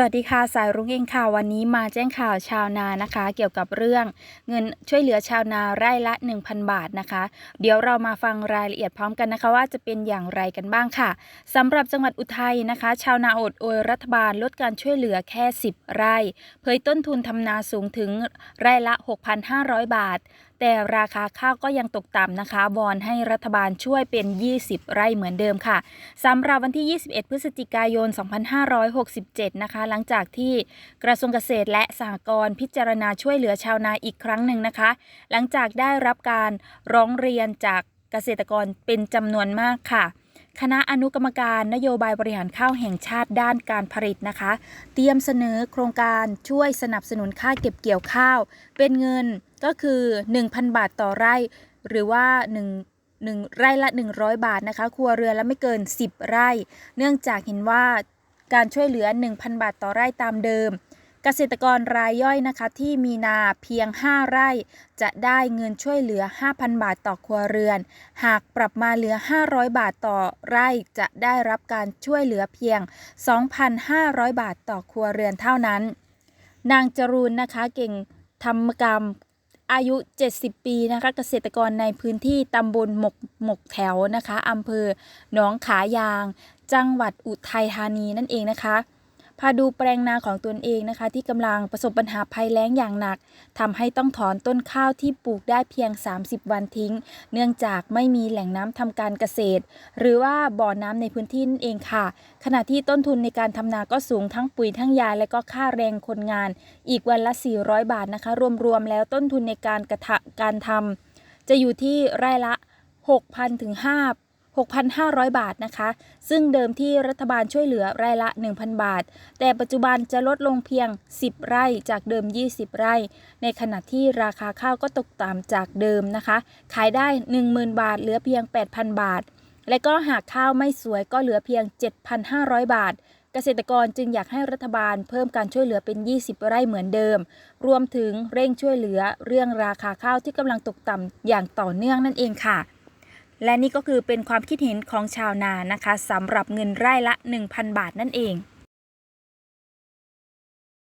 สวัสดีค่ะสายรุ้งเองค่ะวันนี้มาแจ้งข่าวชาวนานะคะ เกี่ยวกับเรื่องเงินช่วยเหลือชาวนาไร่ละ 1,000 บาทนะคะ เดี๋ยวเรามาฟังรายละเอียดพร้อมกันนะคะ ว่าจะเป็นอย่างไรกันบ้างค่ะสำหรับจังหวัดอุทัยนะคะ ชาวนาอดโอยรัฐบาลลดการช่วยเหลือแค่ 10 ไร่ เผยต้นทุนทำนาสูงถึงไร่ละ 6,500 บาท แต่ราคาข้าวก็ยังตกต่ำนะคะวอนให้รัฐบาลช่วยเป็น 20 ไร่เหมือนเดิมค่ะสำหรับวันที่ 21 พฤศจิกายน 2567 นะคะหลังจากที่กระทรวงเกษตรและสหกรณ์พิจารณาช่วยเหลือชาวนาอีกครั้งหนึ่งนะคะ หลังจากได้รับการร้องเรียนจากเกษตรกรเป็นจำนวนมากค่ะ คณะอนุกรรมการนโยบายบริหารข้าวแห่งชาติด้านการผลิตนะคะ เตรียมเสนอโครงการช่วยสนับสนุนค่าเก็บเกี่ยวข้าว เป็นเงินก็คือ 1,000 บาทต่อไร่ หรือว่า1 1ไร่ละ 100 บาทนะคะ ครัวเรือนละไม่เกิน 10 ไร่ เนื่องจากเห็นว่า การช่วยเหลือ 1,000 บาทต่อไร่ตามเดิม เกษตรกรรายย่อยนะคะที่มีนาเพียง 5 ไร่ จะได้เงินช่วยเหลือ 5,000 บาทต่อครัวเรือน หากปรับมาเหลือ 500 บาทต่อไร่ จะได้รับการช่วยเหลือเพียง 2,500 บาทต่อครัวเรือนเท่านั้น นางจรูนนะคะเก่งธรรมกรรมอายุ 70 ปี นะคะ เกษตรกรในพื้นที่ตำบลหมกหมกแถว นะคะอำเภอหนองขายาง จังหวัดอุทัยธานีนั่นเองนะคะพาดูแปลงนาของตนเองนะคะ ที่กำลังประสบปัญหาภัยแล้งอย่างหนักทำให้ต้องถอนต้นข้าวที่ปลูกได้เพียง 30 วันทิ้ง เนื่องจากไม่มีแหล่งน้ำทำการเกษตร หรือว่าบ่อน้ำในพื้นที่นั่นเองค่ะ ขณะที่ต้นทุนในการทำนาก็สูงทั้งปุ๋ยทั้งยาและก็ค่าแรงคนงาน อีกวันละ 400 บาทนะคะ รวมๆแล้วต้นทุนในการกระทะการทำจะอยู่ที่ไร่ละ 6,000ถึง5 6,500 บาทนะคะ ซึ่งเดิมที่รัฐบาลช่วยเหลือไร่ละ 1,000 บาท แต่ปัจจุบันจะลดลงเพียง 10 ไร่จากเดิม 20 ไร่ ในขณะที่ราคาข้าวก็ตกต่ำจากเดิมนะคะ ขายได้ 10,000 บาท เหลือเพียง 8,000 บาท และก็หากข้าวไม่สวยก็เหลือเพียง 7,500 บาทเกษตรกรจึงอยากให้รัฐบาลเพิ่มการช่วยเหลือเป็น 20 ไร่เหมือนเดิม รวมถึงเร่งช่วยเหลือเรื่องราคาข้าวที่กำลังตกต่ำอย่างต่อเนื่องนั่นเองค่ะ และนี่ก็คือเป็นความคิดเห็นของชาวนานะคะสำหรับเงินไร่ละ 1,000 บาทนั่นเอง